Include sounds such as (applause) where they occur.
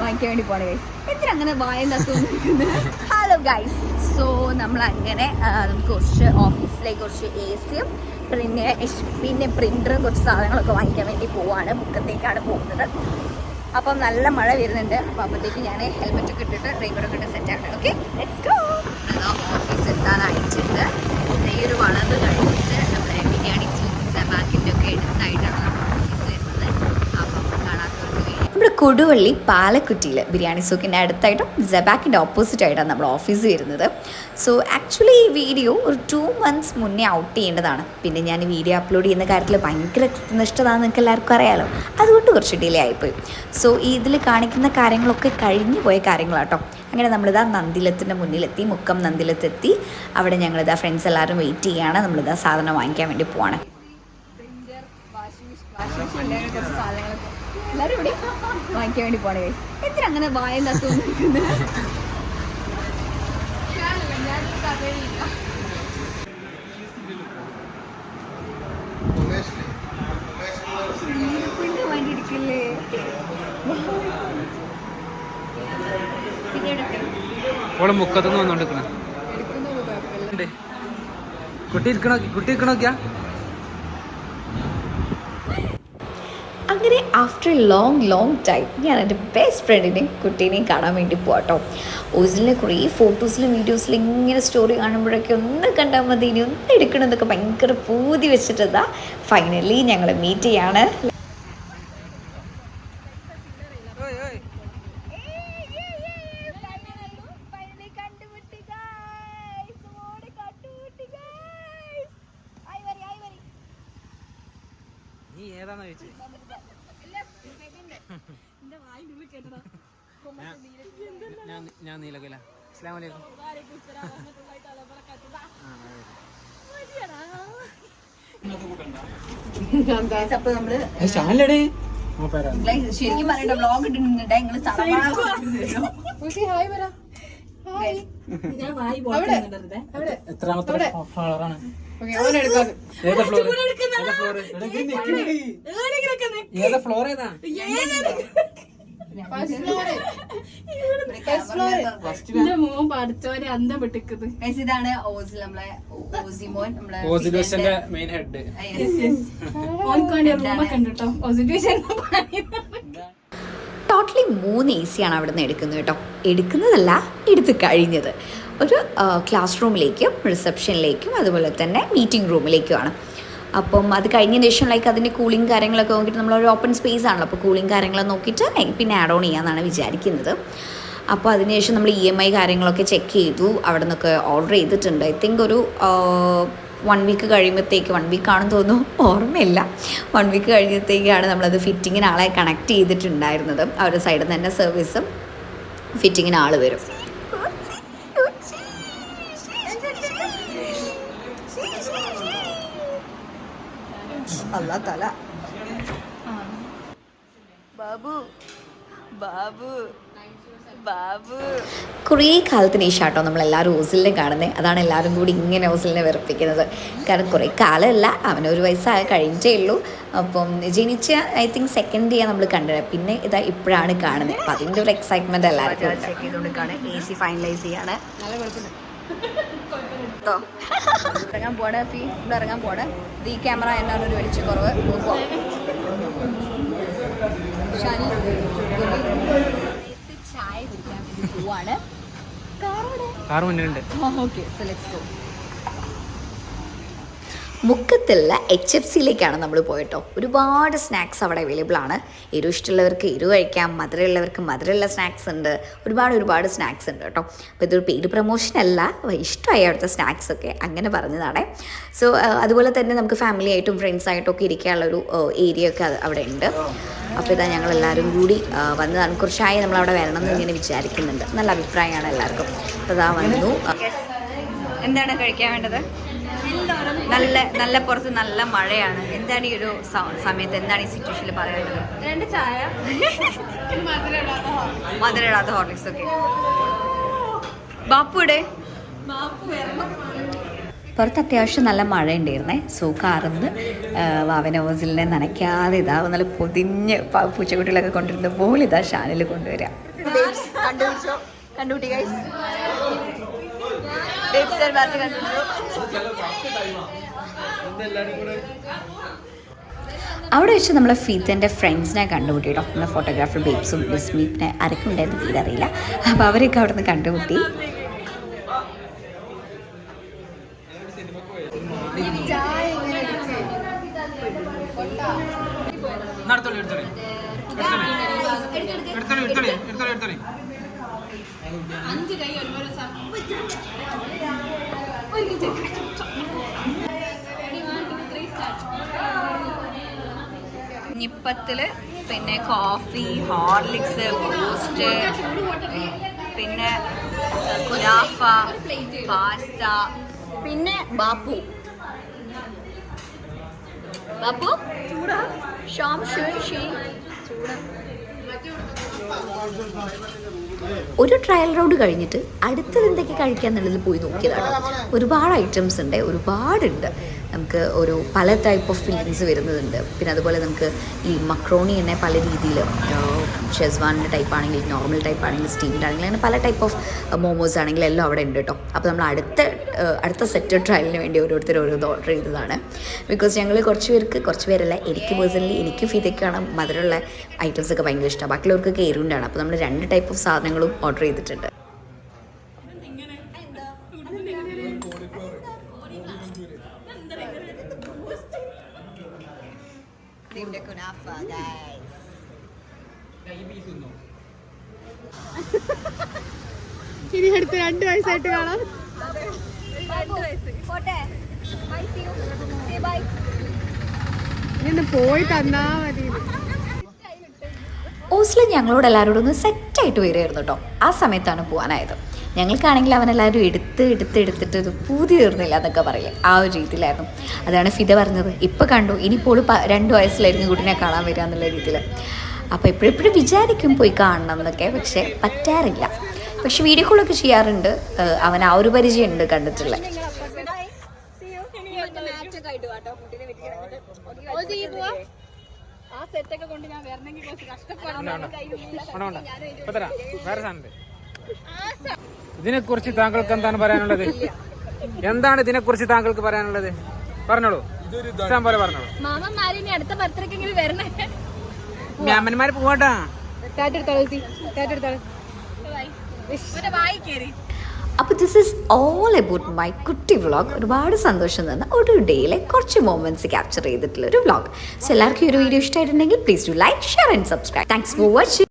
വാങ്ങിക്കാൻ വേണ്ടി പോണേ ഗൈസ് എത്ര അങ്ങനെ വായനകത്ത് ഹലോ ഗൈസ് സോ നമ്മൾ അങ്ങനെ നമുക്ക് കുറച്ച് ഓഫീസിലേക്ക് കുറച്ച് എ സിയും പിന്നെ പിന്നെ പ്രിന്ററും കുറച്ച് സാധനങ്ങളൊക്കെ വാങ്ങിക്കാൻ വേണ്ടി പോവാണ്. മുക്കത്തേക്കാണ് പോകുന്നത്. അപ്പം നല്ല മഴ വരുന്നുണ്ട്. അപ്പം അപ്പോഴത്തേക്ക് ഞാൻ ഹെൽമെറ്റ് ഒക്കെ ഇട്ടിട്ട് റെയിൻകോട്ടൊക്കെ ഇട്ട് സെറ്റ് ആക്കണം ഓക്കെ ലെറ്റ്സ് ഗോ ഓഫീസ് എത്താനായിട്ടുണ്ട്. ഈ ഒരു വളവ് കഴിഞ്ഞിട്ട് നമ്മുടെ ബിരിയാണി ചീസ് ബാക്കിന്റെ ഒക്കെ എടുത്തായിട്ടാണ് നമ്മുടെ ഓഫീസ് വരുന്നത് അപ്പം കാണാത്തവർക്ക് വേണ്ടി നമ്മുടെ കൊടുവള്ളി പാലക്കുറ്റിയിൽ ബിരിയാണി സൂക്കിന്റെ അടുത്തായിട്ടും ജബാക്കിന്റെ ഓപ്പോസിറ്റായിട്ടാണ് നമ്മുടെ ഓഫീസ് വരുന്നത്. സോ ആക്ച്വലി ഈ വീഡിയോ ഒരു ടു മന്ത്സ് മുന്നേ ഔട്ട് ചെയ്യേണ്ടതാണ്. പിന്നെ ഞാൻ വീഡിയോ അപ്ലോഡ് ചെയ്യുന്ന കാര്യത്തിൽ ഭയങ്കര കൃത്യനിഷ്ഠതാന്ന് നിങ്ങൾക്ക് എല്ലാവർക്കും അറിയാലോ. അതുകൊണ്ട് കുറച്ച് ഡിലേ ആയിപ്പോയി. സോ ഇതിൽ കാണിക്കുന്ന കാര്യങ്ങളൊക്കെ കഴിഞ്ഞു പോയ കാര്യങ്ങളാട്ടോ. അങ്ങനെ നമ്മളിതാ നന്ദിലത്തിന്റെ മുന്നിലെത്തി മുക്കം നന്ദിലത്തെത്തി. അവിടെ ഞങ്ങളിതാ ഫ്രണ്ട്സ് എല്ലാവരും വെയിറ്റ് ചെയ്യുകയാണ് നമ്മളിതാ സാധനം വാങ്ങിക്കാൻ വേണ്ടി പോവാണ്. എല്ലാരും ഇവിടെ വാങ്ങിക്കാൻ വേണ്ടി പോണേ. എന്തിനാ അങ്ങനെ വായം ഇതെടുക്കാം ഓൾ മുക്കത്തുനിന്ന് വന്നോണ്ടിരിക്കണേ. കുട്ടി ഇരിക്കണോ കുട്ടി ഇരിക്കണോക്കിയാ അങ്ങനെ after a long long time ഞാൻ എന്റെ ബെസ്റ്റ് ഫ്രണ്ടിനെയും കുട്ടീനെയും കാണാൻ വേണ്ടി പോകട്ടോ ഓസിലെ കുറേ ഫോട്ടോസിലും വീഡിയോസിലും ഇങ്ങനെ സ്റ്റോറി കാണുമ്പോഴൊക്കെ ഒന്ന് കണ്ടാൽ മതി ഇനി ഒന്ന് എടുക്കണമെന്നൊക്കെ ഭയങ്കര പൂതി വെച്ചിട്ടതാ. ഫൈനലി ഞങ്ങൾ മീറ്റ് ചെയ്യാണ്. നീ ഏതാന്ന് ചോദിച്ചു? ഞാൻ നീലകല അസ്ലാം വലൈക്കും ശരിക്കും പറയട്ടെ ചാനലടേ ശരിക്കും പറയണ്ട വ്ളോഗ് ഇട്ടിട്ടുണ്ട് നിങ്ങൾ എത്രാമത്തെ ഫ്ലവറാണ് ഏതാ ഫ്ലോർ ഏതാ ഏതാ പഠിച്ചവരെ അന്തം വിട്ടിക്കുന്നത് ഇതാണ് ഓസിൽ നമ്മളെ ഓസിമോൻ നമ്മളെ ഓസിലോസിന്റെ മെയിൻ ഹെഡ് ഓൻക്ക് വേണ്ടി റൂമൊക്കെ ഉണ്ട് കേട്ടോ പോസിറ്റീവ് ടോട്ടലി മൂന്ന് എ സിയാണ് അവിടെ നിന്ന് എടുക്കുന്നത് കേട്ടോ. എടുക്കുന്നതല്ല എടുത്ത് കഴിഞ്ഞത്. ഒരു ക്ലാസ് റൂമിലേക്കും റിസപ്ഷനിലേക്കും അതുപോലെ തന്നെ മീറ്റിംഗ് റൂമിലേക്കുമാണ് അപ്പം അത് കഴിഞ്ഞ ശേഷം ലൈക്ക് അതിന്റെ കൂളിംഗ് കാര്യങ്ങളൊക്കെ നോക്കിയിട്ട് നമ്മളൊരു ഓപ്പൺ സ്പേസ് ആണല്ലോ. അപ്പോൾ കൂളിംഗ് കാര്യങ്ങളൊക്കെ നോക്കിയിട്ട് പിന്നെ ആഡ് ഓൺ ചെയ്യാമെന്നാണ് വിചാരിക്കുന്നത്. അപ്പോൾ അതിനുശേഷം നമ്മൾ ഇ എം ഐ കാര്യങ്ങളൊക്കെ ചെക്ക് ചെയ്തു. അവിടെ നിന്നൊക്കെ ഓർഡർ ചെയ്തിട്ടുണ്ട്. ഐ തിങ്ക് ഒരു വൺ വീക്ക് കഴിയുമ്പോഴത്തേക്ക് വൺ വീക്ക് ആണെന്ന് തോന്നുന്നു. ഓർമ്മയില്ല. വൺ വീക്ക് കഴിയുമ്പോഴത്തേക്കാണ് നമ്മളത് ഫിറ്റിങ്ങിന് ആളെ കണക്ട് ചെയ്തിട്ടുണ്ടായിരുന്നത്. അവരുടെ സൈഡിൽ നിന്ന് തന്നെ സർവീസും ഫിറ്റിങ്ങിന് ആൾ വരും. അല്ല തല. ബാബു. ബാബു. ബാബു. കുറേ കാലത്തിന് ഈ ഷാട്ടോ നമ്മൾ എല്ലാവരും ഓസിലിനെ കാണുന്നത് അതാണ് എല്ലാവരും കൂടി ഇങ്ങനെ ഓസിലിനെ വെറുപ്പിക്കുന്നത്. കാരണം കുറേ കാലമല്ല അവനൊരു വയസ്സായ കഴിഞ്ഞേ ഉള്ളൂ. അപ്പം ജനിച്ച ഐ തിങ്ക് സെക്കൻഡ് ഇയർ നമ്മൾ കണ്ടത്. പിന്നെ ഇതാ ഇപ്പോഴാണ് കാണുന്നത് അപ്പം അതിന്റെ ഒരു എക്സൈറ്റ്മെന്റ് എല്ലാവർക്കും ചെക്ക് ചെയ്തുകൊണ്ടിരിക്കുകയാണ് എ സി ഫൈനലൈസ് ചെയ്യാണ്. കേട്ടോ ഇറങ്ങാൻ പോണേ ഫീ. ഇവിടെ ഇറങ്ങാൻ പോണേ ഇത് ഈ ക്യാമറ എന്നാണ് ഒരു വെളിച്ച കുറവ് നോക്കുക ഷാനി ചായ കുടിക്കാൻ പോവാണ് കാറോടെ. കാർ മുന്നിലുണ്ട് ഓക്കെ. സോ ലെറ്റ്സ് ഗോ മുക്കത്തുള്ള എച്ച് എഫ് സിയിലേക്കാണ് നമ്മൾ പോയിട്ടോ. ഒരുപാട് സ്നാക്സ് അവിടെ അവൈലബിൾ ആണ്. എരു ഇഷ്ടമുള്ളവർക്ക് എരു കഴിക്കാം മധുരമുള്ളവർക്ക് മധുരമുള്ള സ്നാക്സ് ഉണ്ട്. ഒരുപാട് ഒരുപാട് സ്നാക്സ് ഉണ്ട് കേട്ടോ. അപ്പോൾ ഇതൊരു പെയ്ഡ് പ്രൊമോഷൻ അല്ല ഇഷ്ടമായി അവിടുത്തെ സ്നാക്സ് ഒക്കെ. അങ്ങനെ പറഞ്ഞതാണ്. സോ അതുപോലെ തന്നെ നമുക്ക് ഫാമിലി ആയിട്ടും ഫ്രണ്ട്സ് ആയിട്ടും ഒക്കെ ഇരിക്കാനുള്ള ഒരു ഏരിയ ഒക്കെ അത് അവിടെ ഉണ്ട്. അപ്പോൾ ഇതാ ഞങ്ങൾ എല്ലാവരും കൂടി വന്നതാണ്. കുറച്ചായി നമ്മൾ അവിടെ വരണം എന്ന് ഇങ്ങനെ വിചാരിക്കുന്നുണ്ട്. നല്ല അഭിപ്രായമാണ് എല്ലാവർക്കും. അപ്പോൾ ഇതാ വന്നു. എന്താണ് കഴിക്കാൻ വേണ്ടത്? നല്ല നല്ല പുറത്ത് നല്ല മഴയാണ്. എന്താണ് ഈ ഒരു സമയത്ത് എന്താണ് ഈ സിറ്റുവേഷനിൽ പറയുന്നത് രണ്ട് ചായ. (laughs) മധുരയിടാത്ത ഹോർലിക്സ്. ഒക്കെ ബാപ്പുടെ പുറത്ത് അത്യാവശ്യം നല്ല മഴ ഉണ്ടായിരുന്നേ. സോ കാർന്ന് വാവന ഓസിലിനെ നനയ്ക്കാതെ ഇതാ നല്ല പൊതിഞ്ഞ് പൂച്ചക്കുട്ടികളൊക്കെ കൊണ്ടിരുന്ന പോലെ ഇതാ ഷാനിൽ കൊണ്ടുവരാം. കണ്ടുപിടിച്ചോ? കണ്ടുപിടി ഗൈസ് അവിടെ വെച്ച് നമ്മളെ ഫീത്തന്റെ ഫ്രണ്ട്സിനെ കണ്ടുമുട്ടി. കേട്ടോ നമ്മളെ ഫോട്ടോഗ്രാഫർ ബേബ്സും ബിസ്മീപ്പിനെ ആരൊക്കെ ഉണ്ടായിരുന്നു പേരറിയില്ല അപ്പോൾ അവരൊക്കെ അവിടെ നിന്ന് കണ്ടുമുട്ടി. എടുത്തോളി എടുത്തോളി. എടുത്തോളി എടുത്തോളി എടുത്തോളി എടുത്തോളി. അഞ്ച് കൈ ഒരുപോലെ നിപ്പത്തിൽ പിന്നെ കോഫി ഹോർലിക്സ് ബൂസ്റ്റ് പിന്നെ കുരാഫ പാസ്ത പിന്നെ ബാപ്പു. ബാപ്പു? ഷാം ഷുൻ ഷീ ഒരു ട്രയൽ റൗണ്ട് കഴിഞ്ഞിട്ട് അടുത്തത് എന്തൊക്കെ കഴിക്കാന്നുള്ളതിൽ പോയി നോക്കിയതാണ്. ഒരുപാട് ഐറ്റംസ് ഉണ്ട് ഒരുപാടുണ്ട്. നമുക്ക് ഒരു പല ടൈപ്പ് ഓഫ് ഫില്ലിങ്സ് വരുന്നതുണ്ട് പിന്നെ അതുപോലെ നമുക്ക് ഈ മക്രോണി തന്നെ പല രീതിയിൽ ഷെസ്വാനിന്റെ ടൈപ്പ് ആണെങ്കിൽ നോർമൽ ടൈപ്പ് ആണെങ്കിൽ സ്റ്റീംഡ് ആണെങ്കിൽ അങ്ങനെ പല ടൈപ്പ് ഓഫ് മോമോസ് ആണെങ്കിൽ എല്ലാം അവിടെ ഉണ്ട് കേട്ടോ അപ്പോൾ നമ്മൾ അടുത്ത അടുത്ത സെറ്റ് ട്രയലിന് വേണ്ടി ഓരോരുത്തർ ഓരോന്ന് ഓർഡർ ചെയ്തതാണ്. ബിക്കോസ് ഞങ്ങൾ കുറച്ച് പേർക്ക് കുറച്ച് പേരല്ല എനിക്ക് പേഴ്സണലി എനിക്ക് ഫിതയ്ക്കാണ് മധുരമുള്ള ഐറ്റംസ് ഒക്കെ ഭയങ്കര ഇഷ്ടമാണ് ബാക്കിയുള്ളവർക്ക് എരുണ്ടാണ് അപ്പോൾ നമ്മൾ രണ്ട് ടൈപ്പ് ഓഫ് സാധനങ്ങളും ഓർഡർ ചെയ്തിട്ടുണ്ട്. ഇനി അടുത്ത് രണ്ട് വയസ്സായിട്ട് കാണാം. ഇനി ഒന്ന് പോയി തന്നാ മതി. ഓസ്ല ഞങ്ങളോട് എല്ലാവരോടും ഒന്ന് സെറ്റായിട്ട് വരുമായിരുന്നു കേട്ടോ. ആ സമയത്താണ് പോകാനായത് ഞങ്ങൾക്കാണെങ്കിൽ അവനെല്ലാവരും എടുത്ത് എടുത്ത് എടുത്തിട്ട് ഇത് പൂതി തീർന്നില്ല എന്നൊക്കെ പറയില്ലേ. ആ ഒരു രീതിയിലായിരുന്നു. അതാണ് ഫിദ പറഞ്ഞത്. ഇപ്പം കണ്ടു. ഇനിയിപ്പോൾ പ- രണ്ട് വയസ്സിലായിരിക്കും കുട്ടീനെ കാണാൻ വരിക എന്നുള്ള രീതിയിൽ അപ്പോൾ എപ്പോഴെപ്പോഴും വിചാരിക്കും പോയി കാണണം എന്നൊക്കെ പക്ഷേ പറ്റാറില്ല. പക്ഷെ വീഡിയോ കോളൊക്കെ ചെയ്യാറുണ്ട്. അവൻ ആ ഒരു പരിചയമുണ്ട് കണ്ടിട്ടുള്ള. ആ സെറ്റൊക്കെ കൊണ്ട് ഞാൻ വരണമെങ്കിൽ കുറച്ച് കഷ്ടപ്പെടണം വേണ്ട വേണ്ട ഇപ്പൊ വേറെ സാധനം ഇതിനെ കുറിച്ച് താങ്കൾക്ക് എന്താണ് പറയാനുള്ളത്? എന്താണ് ഇതിനെ കുറിച്ച് താങ്കൾക്ക് പറയാനുള്ളത്? പറഞ്ഞോളൂ. ഇഷ്ടം പോലെ പറഞ്ഞോളൂ. മാമ അടുത്ത ബർത്ത്ഡേക്കെങ്കിലും വരണേ. മ്യാമന്മാര് പോവാട്ടാ. അപ്പൊ അപ്പോൾ this is all about my കുട്ടി വ്ളോഗ് ഒരുപാട് സന്തോഷം തന്ന ഒരു ഡേയിലെ കുറച്ച് മൊമെന്റ്സ് ക്യാപ്ചർ ചെയ്തിട്ടുള്ള ഒരു വ്ളോഗ് സോ എല്ലാവർക്കും ഈ ഒരു വീഡിയോ ഇഷ്ടമായിട്ടുണ്ടെങ്കിൽ please do like share and subscribe thanks for watching